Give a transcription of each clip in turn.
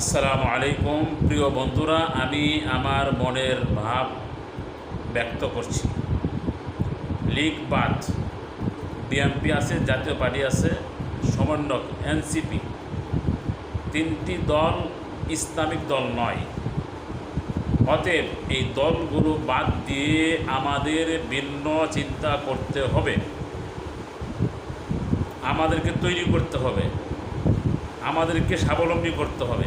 আসসালামু আলাইকুম, প্রিয় বন্ধুরা, আমি আমার মনের ভাব ব্যক্ত করছি। লীগ বাদ, বিএনপি আছে, জাতীয় পার্টি আছে, সমন্বয়ক, এনসিপি। তিনটি দল ইসলামিক দল নয়। অতএব এই দলগুলো বাদ দিয়ে আমাদের ভিন্ন চিন্তা করতে হবে। আমাদেরকে তৈরি করতে হবে। আমাদেরকে স্বাবলম্বী করতে হবে।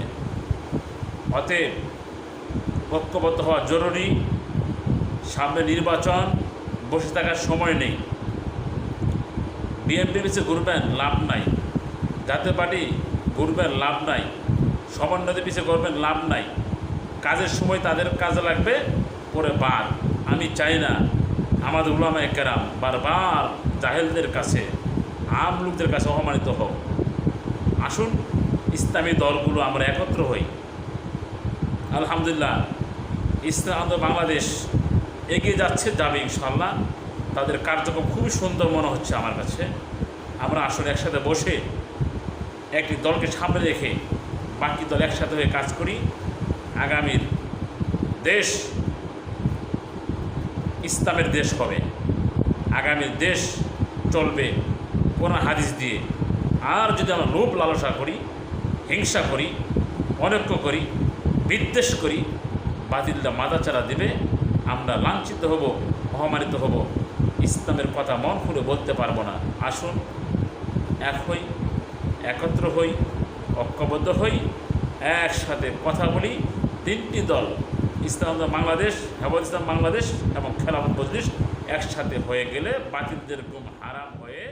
অতএব ঐক্যবদ্ধ হওয়া জরুরি। সামনে নির্বাচন, বসে থাকার সময় নেই। বিএনপি পিছিয়ে ঘুরবেন লাভ নাই। জাতীয় পার্টি ঘুরবেন লাভ নাই। সমন্বয় পিছিয়ে করবেন লাভ নাই। কাজের সময় তাদের কাজে লাগবে, পরে বার আমি চাই না আমাদের উলামায় কেরাম বারবার জাহেলদের কাছে, আম লোকদের কাছে অপমানিত হোক। আসুন, ইসলামী দলগুলো আমরা একত্র হই। আলহামদুলিল্লাহ, ইসলাম বাংলাদেশ এগিয়ে যাচ্ছে যাবে ইনশাল্লাহ তাদের কার্যক্রম খুবই সুন্দর মনে হচ্ছে আমার কাছে। আমরা আসলে একসাথে বসে একটি দলকে সামনে রেখে বাকি দল একসাথে হয়ে কাজ করি। আগামীর দেশ ইসলামের দেশ হবে। আগামীর দেশ চলবে। কোরআন হাদিস দিয়ে আর যদি আমরা লোভ লালসা করি, হিংসা করি, অনৈক্য করি, বিদ্বেষ করি বাতিলটা মাদাচারা দেবে, আমরা লাঞ্ছিত হব, অপমানিত হব। ইসলামের কথা মন খুলে বলতে পারব না। আসুন, এক হই, একত্র হই, ঐক্যবদ্ধ হই, একসাথে কথা বলি, তিনটি দল, ইসলাম বাংলাদেশ হেফাজ ইসলাম বাংলাদেশ এবং খেলাফত মজলিস একসাথে হয়ে গেলে বাতিলদের ঘুম হারাম হয়ে